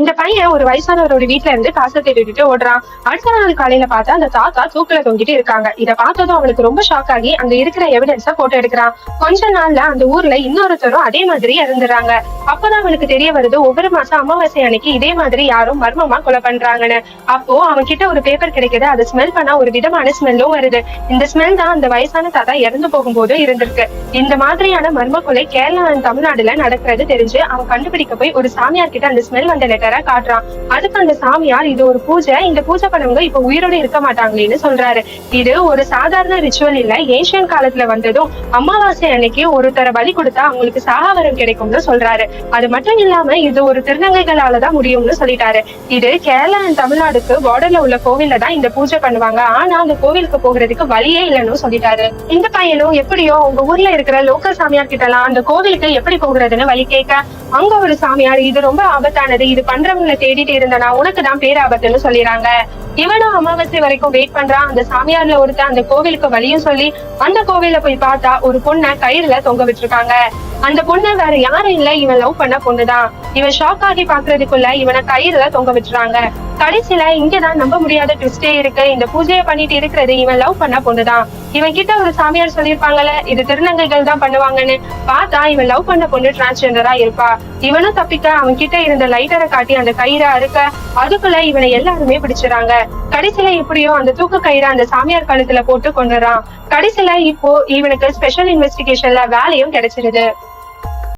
இந்த பையன் ஒரு வயசானவரோட வீட்ல இருந்து காசை தேடிட்டு ஓடுறான். அடுத்த நாள் காலையில பார்த்தா அந்த தாத்தா தூக்குல தொங்கிட்டு இருக்காங்க. இத பார்த்ததும் அவனுக்கு ரொம்ப ஷாக் ஆகி அங்க இருக்கிற எவிடன்ஸ போட்டோ எடுக்கிறான். கொஞ்ச நாள்ல அந்த ஊர்ல இன்னொருத்தரும் அதே மாதிரி இறந்துறாங்க அப்பதான் அவனுக்கு தெரிய வருது ஒவ்வொரு மாசம் அமாவாசை அன்னைக்கு இதே மாதிரி யாரும் மர்மமா கொலை பண்றாங்கன்னு. அப்போ அவன் கிட்ட ஒரு பேப்பர் கிடைக்குது. அதை ஸ்மெல் பண்ணா ஒரு விதமான ஸ்மெல்லும் வருது. இந்த ஸ்மெல் தான் அந்த வயசான தாத்தா இறந்து போகும்போது இருந்திருக்கு. இந்த மாதிரியான மர்ம கொலை கேரளா தமிழ்நாடுல நடக்கிறது தெரிஞ்சு அவன் கண்டுபிடிக்க போய் ஒரு சாமியார் கிட்ட அந்த ஸ்மெல் வந்த லெட்டர் காட்டுறான். அதுக்கு அந்த சாமியார் இது ஒரு பூஜை இந்த பூஜை பண்ணவங்க இப்ப உயிரோட இருக்க மாட்டாங்களேன்னு சொல்றாரு. இது ஒரு சாதாரண ரிச்சுவல் இல்ல. ஏஷியன் காலத்துல வந்ததும் அமாவாசை அன்னைக்கு ஒருத்தரை பலி கொடுத்தா அவங்களுக்கு சாகாவரம் கிடைக்கும்னு சொல்றாரு. அது மட்டும் இல்லாம இது ஒரு திருநங்கைகளாலதான் முடியும்னு சொல்லிட்டாரு. இது கேரளா and தமிழ்நாடுக்கு பார்டர்ல உள்ள கோவில்ல தான் இந்த பூஜை பண்ணுவாங்க. ஆனா அந்த கோவிலுக்கு போகிறதுக்கு வழியே இல்லைன்னு சொல்லிட்டாரு. இந்த பையனும் எப்படியோ உங்க ஊர்ல இருக்கிற லோக்கல் சாமியார் கிட்ட எல்லாம் அந்த கோவிலுக்கு எப்படி போகிறதுன்னு வழி கேட்க அங்க ஒரு சாமியார் இது ரொம்ப ஆபத்தானது இது பண்ண பண்றவங்களை தேடிட்டு இருந்தனா உனக்கு தான் பேராபத்துன்னு சொல்லிடுறாங்க இவனும் அமாவாசை வரைக்கும் வெயிட் பண்றான். அந்த சாமியார்ல ஒருத்தன் அந்த கோவிலுக்கு வழியும் சொல்லி அந்த கோவில போய் பார்த்தா ஒரு பொண்ணை கயிறுல தொங்க விட்டுருக்காங்க. அந்த பொண்ணு வேற யாரும் இல்ல. இவன் லவ் பண்ண பொண்ணுதான். இவன் ஷாக் ஆகி பாக்குறதுக்குள்ள இவனை கயிறுல தொங்க விட்டுறாங்க. கடைசியில இங்கதான் நம்ப முடியாத ட்விஸ்டே இருக்கு. இந்த பூஜையை பண்ணிட்டு இருக்கிறது இவன் லவ் பண்ண பொண்ணுதான். இவன் கிட்ட ஒரு சாமியார் சொல்லிருப்பாங்கல்ல இது திருநங்கைகள் தான் பண்ணுவாங்கன்னு. பார்த்தா இவன் லவ் பண்ண பொண்ணு டிரான்ஸ்ஜெண்டரா இருப்பா. இவனும் தப்பிக்க அவன் கிட்ட இருந்த லைட்டரை காட்டி அந்த கயிறை அறுக்க அதுக்குள்ள இவனை எல்லாருமே பிடிச்சிடறாங்க. கடைசியில எப்படியோ அந்த தூக்க கயிறை அந்த சாமியார் கழுத்துல போட்டு கொண்டுறான் கடைசியில இப்போ இவனுக்கு ஸ்பெஷல் இன்வெஸ்டிகேஷன்ல வேலையும் கிடைச்சிருது.